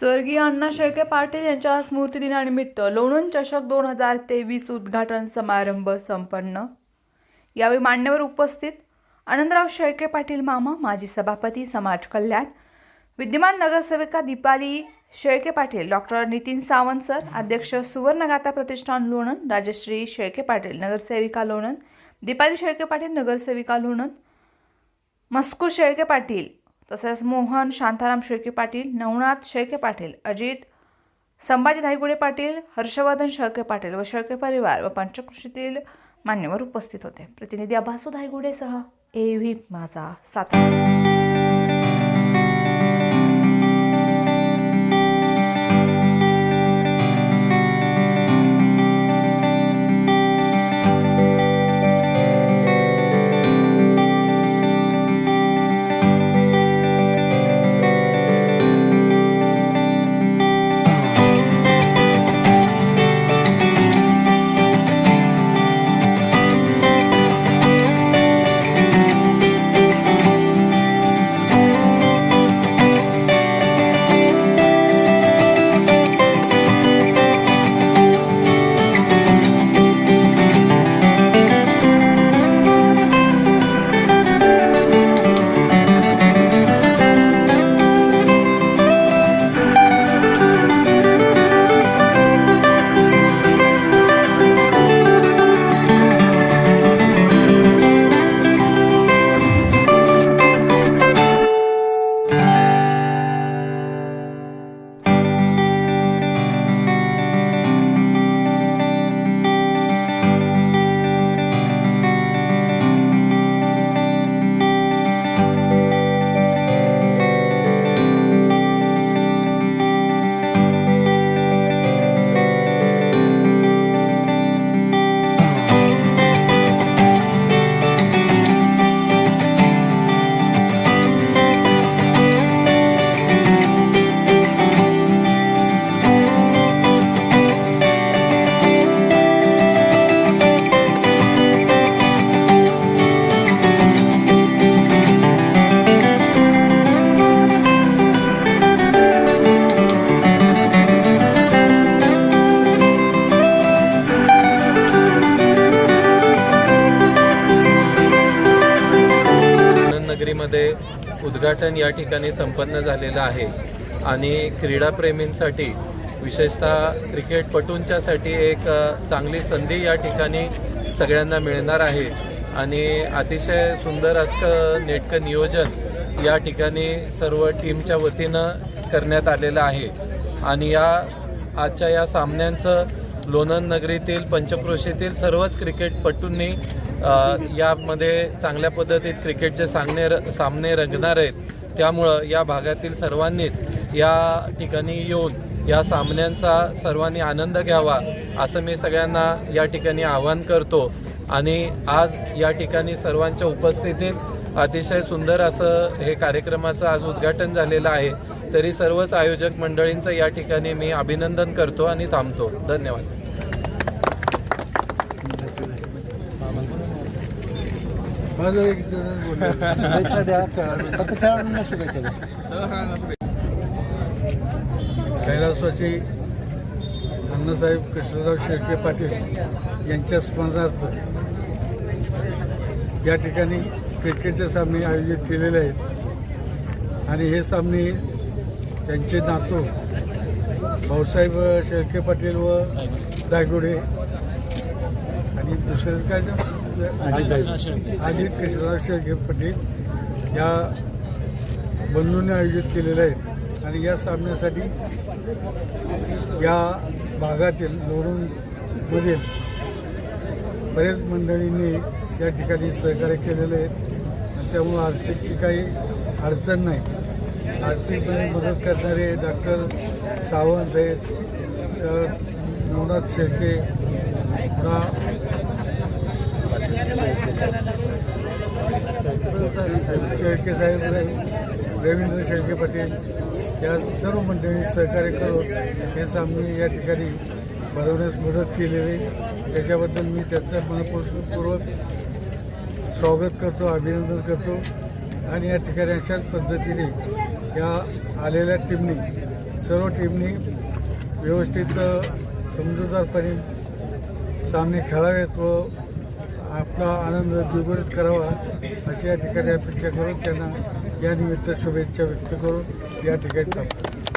स्वर्गीय अण्णा शेळके पाटील यांच्या स्मृतिदिनानिमित्त लोणंद चषक दोन हजार तेवीस उद्घाटन समारंभ संपन्न. यावेळी मान्यवर उपस्थित आनंदराव शेळके पाटील मामा माजी सभापती समाज कल्याण विद्यमान नगरसेविका दीपाली शेळके पाटील डॉक्टर नितीन सावंत सर अध्यक्ष सुवर्णगाथा प्रतिष्ठान लोणंद राजश्री शेळके पाटील नगरसेविका लोणंद दीपाली शेळके पाटील नगरसेविका लोणंद मस्कू शेळके पाटील तसेच मोहन शांताराम शेळके पाटील नवनाथ शेळके पाटील अजित संभाजी धायगुडे पाटील हर्षवर्धन शेळके पाटील व शेळके परिवार व पंचकृषीतील मान्यवर उपस्थित होते. प्रतिनिधी अभासू धायगुडेसह ए व्ही माझा सातारा. मध्ये उद्घाटन या ठिकाणी संपन्न झालेलं आहे. आणि क्रीडाप्रेमींसाठी विशेषतः क्रिकेटपटूंच्यासाठी एक चांगली संधी या ठिकाणी सगळ्यांना मिळणार आहे. आणि अतिशय सुंदर असं नेटकं नियोजन या ठिकाणी सर्व टीमच्या वतीनं करण्यात आलेलं आहे. आणि या आजच्या या सामन्यांचं लोणंद नगरीतील पंचक्रोशीतील सर्वच क्रिकेटपटूंनी यामध्ये चांगल्या पद्धतीत क्रिकेटचे सामने सामने रंगणार आहेत. त्यामुळं या भागातील सर्वांनीच या ठिकाणी येऊन या सामन्यांचा सर्वांनी आनंद घ्यावा असं मी सगळ्यांना या ठिकाणी आवाहन करतो. आणि आज या ठिकाणी सर्वांच्या उपस्थितीत अतिशय सुंदर असं हे कार्यक्रमाचं आज उद्घाटन झालेलं आहे. तरी सर्वच आयोजक मंडळींचं या ठिकाणी मी अभिनंदन करतो आणि थांबतो. धन्यवाद. माझं एक. कैलासवासी अण्णासाहेब कृष्णराव शेळके पाटील यांच्या स्मरणार्थ या ठिकाणी क्रिकेटचे सामने आयोजित केलेले आहेत आणि हे सामने त्यांचे नातू भाऊसाहेब शेळके पाटील व दायगुडे आणि दुसरं काय अजित कृष्णराव शेळके पाटील या बंधूंनी आयोजित केलेले आहेत. आणि या सामन्यासाठी या भागातील लोणमधील बरेच मंडळींनी या ठिकाणी सहकार्य केलेले आहेत आणि त्यामुळं आर्थिकची काही अडचण नाही. आर्थिकपणे मदत करणारे डॉक्टर सावंत आहेत. नवनाथ शेळके पुन्हा शेळके साहेब रवींद्र शेळके पाटील या सर्व मंडळी सहकार्य करून हे सामने या ठिकाणी भरवण्यास मदत केलेली त्याच्याबद्दल मी त्यांचं मनपूर्वक स्वागत करतो अभिनंदन करतो. आणि या ठिकाणी अशाच पद्धतीने या आलेल्या टीमनी सर्व टीमनी व्यवस्थित समजूतदारपणे सामने खेळावेत व आपला आनंद द्विगुणित करावा अशी या ठिकाणी अपेक्षा करून त्यांना यानिमित्त शुभेच्छा व्यक्त करून या ठिकाणी थांबतो.